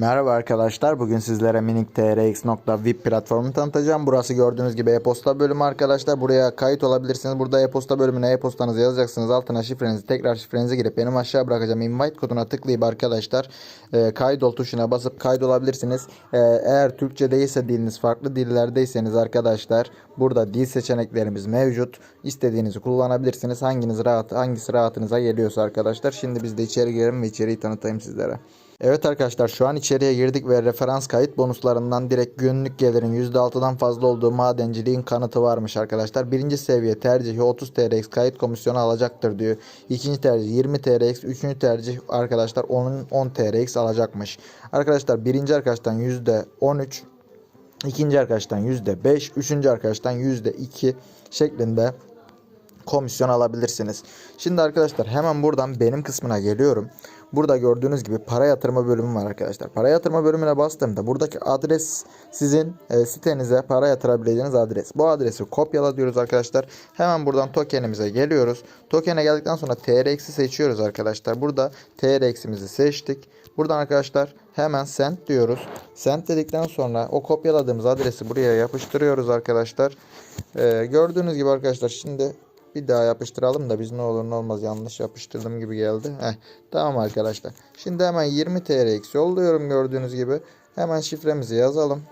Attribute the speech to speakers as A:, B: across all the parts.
A: Merhaba arkadaşlar. Bugün sizlere minik trx.vip platformunu tanıtacağım. Burası gördüğünüz gibi e-posta bölümü arkadaşlar. Buraya kayıt olabilirsiniz. Burada e-posta bölümüne e-postanızı yazacaksınız. Altına şifrenizi tekrar şifrenizi girip benim aşağı bırakacağım invite koduna tıklayıp arkadaşlar e, kaydol tuşuna basıp kaydolabilirsiniz. E, eğer Türkçe değilse diliniz farklı dillerdeyseniz arkadaşlar burada dil seçeneklerimiz mevcut. İstediğinizi kullanabilirsiniz. Hanginiz rahat hangisi rahatınıza geliyorsa arkadaşlar. Şimdi biz de içeri girelim ve içeriği tanıtayım sizlere. Evet arkadaşlar şu an içeriye girdik ve referans kayıt bonuslarından direkt günlük gelirin %6'dan fazla olduğu madenciliğin kanıtı varmış arkadaşlar. Birinci seviye tercihi 30 TRX kayıt komisyonu alacaktır diyor. İkinci tercih 20 TRX. Üçüncü tercih arkadaşlar 10, 10 TRX alacakmış. Arkadaşlar birinci arkadaştan %13. ikinci arkadaştan %5. Üçüncü arkadaştan %2 şeklinde komisyon alabilirsiniz. Şimdi arkadaşlar hemen buradan benim kısmına geliyorum. Burada gördüğünüz gibi para yatırma bölümü var arkadaşlar. Para yatırma bölümüne bastığımda buradaki adres sizin e, sitenize para yatırabileceğiniz adres. Bu adresi kopyala diyoruz arkadaşlar. Hemen buradan tokenimize geliyoruz. Tokene geldikten sonra TRX'i seçiyoruz arkadaşlar. Burada TRX'imizi seçtik. Buradan arkadaşlar hemen send diyoruz. Send dedikten sonra o kopyaladığımız adresi buraya yapıştırıyoruz arkadaşlar. E, gördüğünüz gibi arkadaşlar şimdi bir daha yapıştıralım da biz ne olur ne olmaz yanlış yapıştırdım gibi geldi. Heh, tamam arkadaşlar. Şimdi hemen 20 TRX yolluyorum gördüğünüz gibi. Hemen şifremizi yazalım.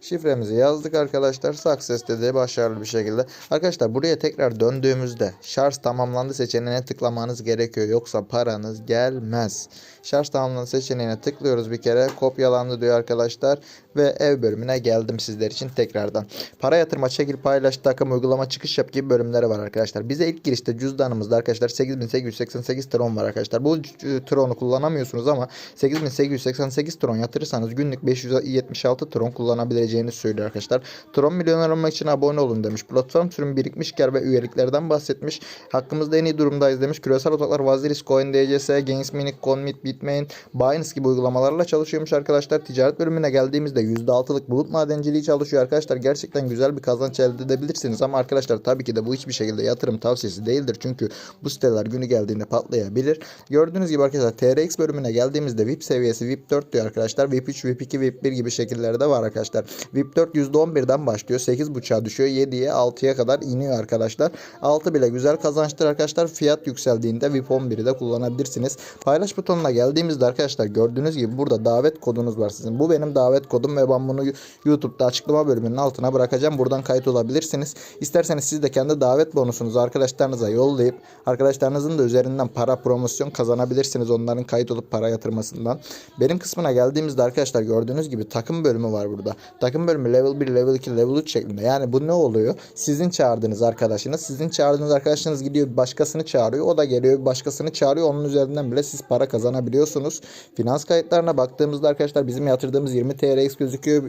A: Şifremizi yazdık arkadaşlar. Success dedi başarılı bir şekilde. Arkadaşlar buraya tekrar döndüğümüzde şarj tamamlandı seçeneğine tıklamanız gerekiyor. Yoksa paranız gelmez. Şarj tamamlandı seçeneğine tıklıyoruz bir kere. Kopyalandı diyor arkadaşlar. Ve ev bölümüne geldim sizler için tekrardan. Para yatırma, çekil, paylaş, takım, uygulama, çıkış yap gibi bölümleri var arkadaşlar. Bize ilk girişte cüzdanımızda arkadaşlar 8888 tron var arkadaşlar. Bu tronu kullanamıyorsunuz ama 8888 tron yatırırsanız günlük 576 tron kullanabileceğiniz söylüyor arkadaşlar. Tron milyoner olmak için abone olun demiş. Platform sürüm birikmişker ve üyeliklerden bahsetmiş. Hakkımızda en iyi durumdayız demiş. Küresel odaklar Vaziris, Coin, DCS, Gains, Minik, Conmit, Bitmain, Binance gibi uygulamalarla çalışıyormuş arkadaşlar. Ticaret bölümüne geldiğimizde %6'lık bulut madenciliği çalışıyor arkadaşlar. Gerçekten güzel bir kazanç elde edebilirsiniz ama arkadaşlar tabii ki de bu hiçbir şekilde yatırım tavsiyesi değildir. Çünkü bu siteler günü geldiğinde patlayabilir. Gördüğünüz gibi arkadaşlar TRX bölümüne geldiğimizde VIP seviyesi VIP 4 diyor arkadaşlar. VIP 3, VIP 2, VIP 1 gibi şekillerde var arkadaşlar. VIP 4 %11'den başlıyor. 8.5'a düşüyor. 7'ye 6'ya kadar iniyor arkadaşlar. 6 bile güzel kazançtır arkadaşlar. Fiyat yükseldiğinde VIP 11'i de kullanabilirsiniz. Paylaş butonuna geldiğimizde arkadaşlar gördüğünüz gibi burada davet kodunuz var sizin. Bu benim davet kodum ve ben bunu YouTube'da açıklama bölümünün altına bırakacağım. Buradan kayıt olabilirsiniz. İsterseniz siz de kendi davet bonusunuzu arkadaşlarınıza yollayıp arkadaşlarınızın da üzerinden para promosyon kazanabilirsiniz. Onların kayıt olup para yatırmasından. Benim kısmına geldiğimizde arkadaşlar gördüğünüz gibi takım bölümü var burada. Takım bölümü level 1, level 2, level 3 şeklinde. Yani bu ne oluyor? Sizin çağırdığınız arkadaşınız, sizin çağırdığınız arkadaşınız gidiyor başkasını çağırıyor. O da geliyor başkasını çağırıyor. Onun üzerinden bile siz para kazanabiliyorsunuz. Finans kayıtlarına baktığımızda arkadaşlar bizim yatırdığımız 20 TRX gözüküyor.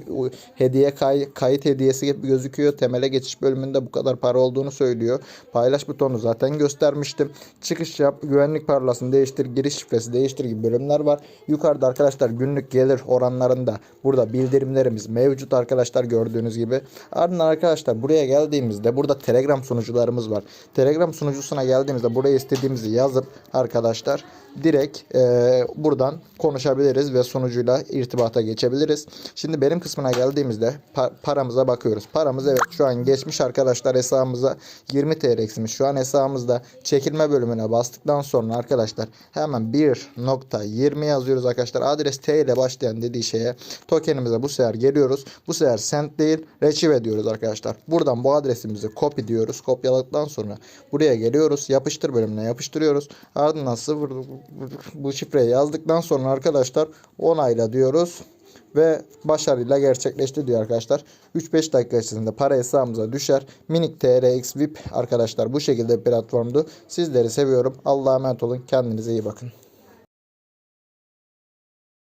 A: Hediye kay, kayıt hediyesi gözüküyor. Temele geçiş bölümünde bu kadar para olduğunu söylüyor. Paylaş butonu zaten göstermiştim. Çıkış yap, güvenlik parolasını değiştir, giriş şifresi değiştir gibi bölümler var. Yukarıda arkadaşlar günlük gelir oranlarında burada bildirimlerimiz mevcut arkadaşlar gördüğünüz gibi. Ardından arkadaşlar buraya geldiğimizde burada Telegram sunucularımız var. Telegram sunucusuna geldiğimizde buraya istediğimizi yazıp arkadaşlar direkt e, buradan konuşabiliriz ve sunucuyla irtibata geçebiliriz. Şimdi benim kısmına geldiğimizde pa- paramıza bakıyoruz. Paramız evet şu an geçmiş arkadaşlar hesabımıza 20 TL'simiz. Şu an hesabımızda çekilme bölümüne bastıktan sonra arkadaşlar hemen 1.20 yazıyoruz arkadaşlar. Adres T ile başlayan dediği şeye tokenimize bu sefer geliyoruz. Bu sefer send değil retrieve diyoruz arkadaşlar. Buradan bu adresimizi copy diyoruz. Kopyaladıktan sonra buraya geliyoruz. Yapıştır bölümüne yapıştırıyoruz. Ardından 0 bu şifreyi yazdıktan sonra arkadaşlar onayla diyoruz ve başarıyla gerçekleşti diyor arkadaşlar. 3-5 dakika içerisinde para hesabımıza düşer. Minik TRX VIP arkadaşlar bu şekilde platformdu. Sizleri seviyorum. Allah'a emanet olun. Kendinize iyi bakın.